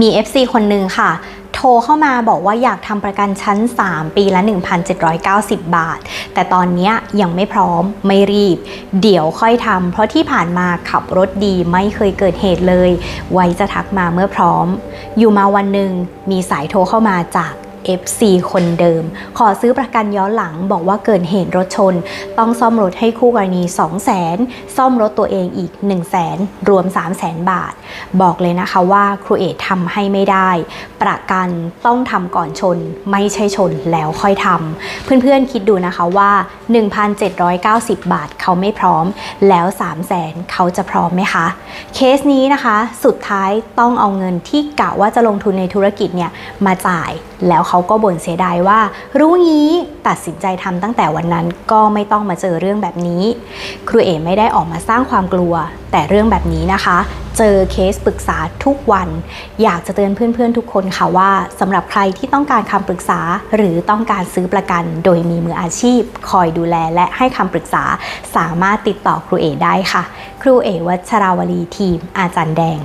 มี FC คนหนึ่งค่ะ โทรเข้ามาบอกว่าอยากทำประกันชั้น 3 ปีละ 1,790 บาท แต่ตอนนี้ยยังไม่พร้อมไม่รีบ เดี๋ยวค่อยทำเพราะที่ผ่านมาขับรถดีไม่เคยเกิดเหตุเลย ไว้จะทักมาเมื่อพร้อม อยู่มาวันหนึ่งมีสายโทรเข้ามาจาก FC คนเดิม ขอซื้อประกันย้อนหลังบอกว่าเกิดเหตุรถชน ต้องซ่อมรถให้คู่กรณี 2 0 0แสนซ่อมรถตัวเองอีก 1 0 0 0 0แสนรวม 3 0 0แสนบาท บอกเลยนะคะว่าครูเอททำให้ไม่ได้ ประกันต้องทำก่อนชน ไม่ใช่ชนแล้วค่อยทำเพื่อนๆคิดดูนะคะว่า 1,790 บาทเขาไม่พร้อม แล้ว 3 0 0แสนเขาจะพร้อมไหมคะ เคสนี้นะคะ สุดท้ายต้องเอาเงินที่กะว่าจะลงทุนในธุรกิจเนี่ยมาจ่ายแล้วเขาก็บ่นเสียดายว่า รู้งี้ตัดสินใจทำตั้งแต่วันนั้นก็ไม่ต้องมาเจอเรื่องแบบนี้ ครูเอ๋ไม่ได้ออกมาสร้างความกลัว แต่เรื่องแบบนี้นะคะ เจอเคสปรึกษาทุกวัน อยากจะเตือนเพื่อนๆทุกคนค่ะว่าสำหรับใครที่ต้องการคำปรึกษา หรือต้องการซื้อประกัน โดยมีมืออาชีพ คอยดูแลและให้คำปรึกษา สามารถติดต่อครูเอได้ค่ะ ครูเอวัชราวลีทีม อาจารย์แดง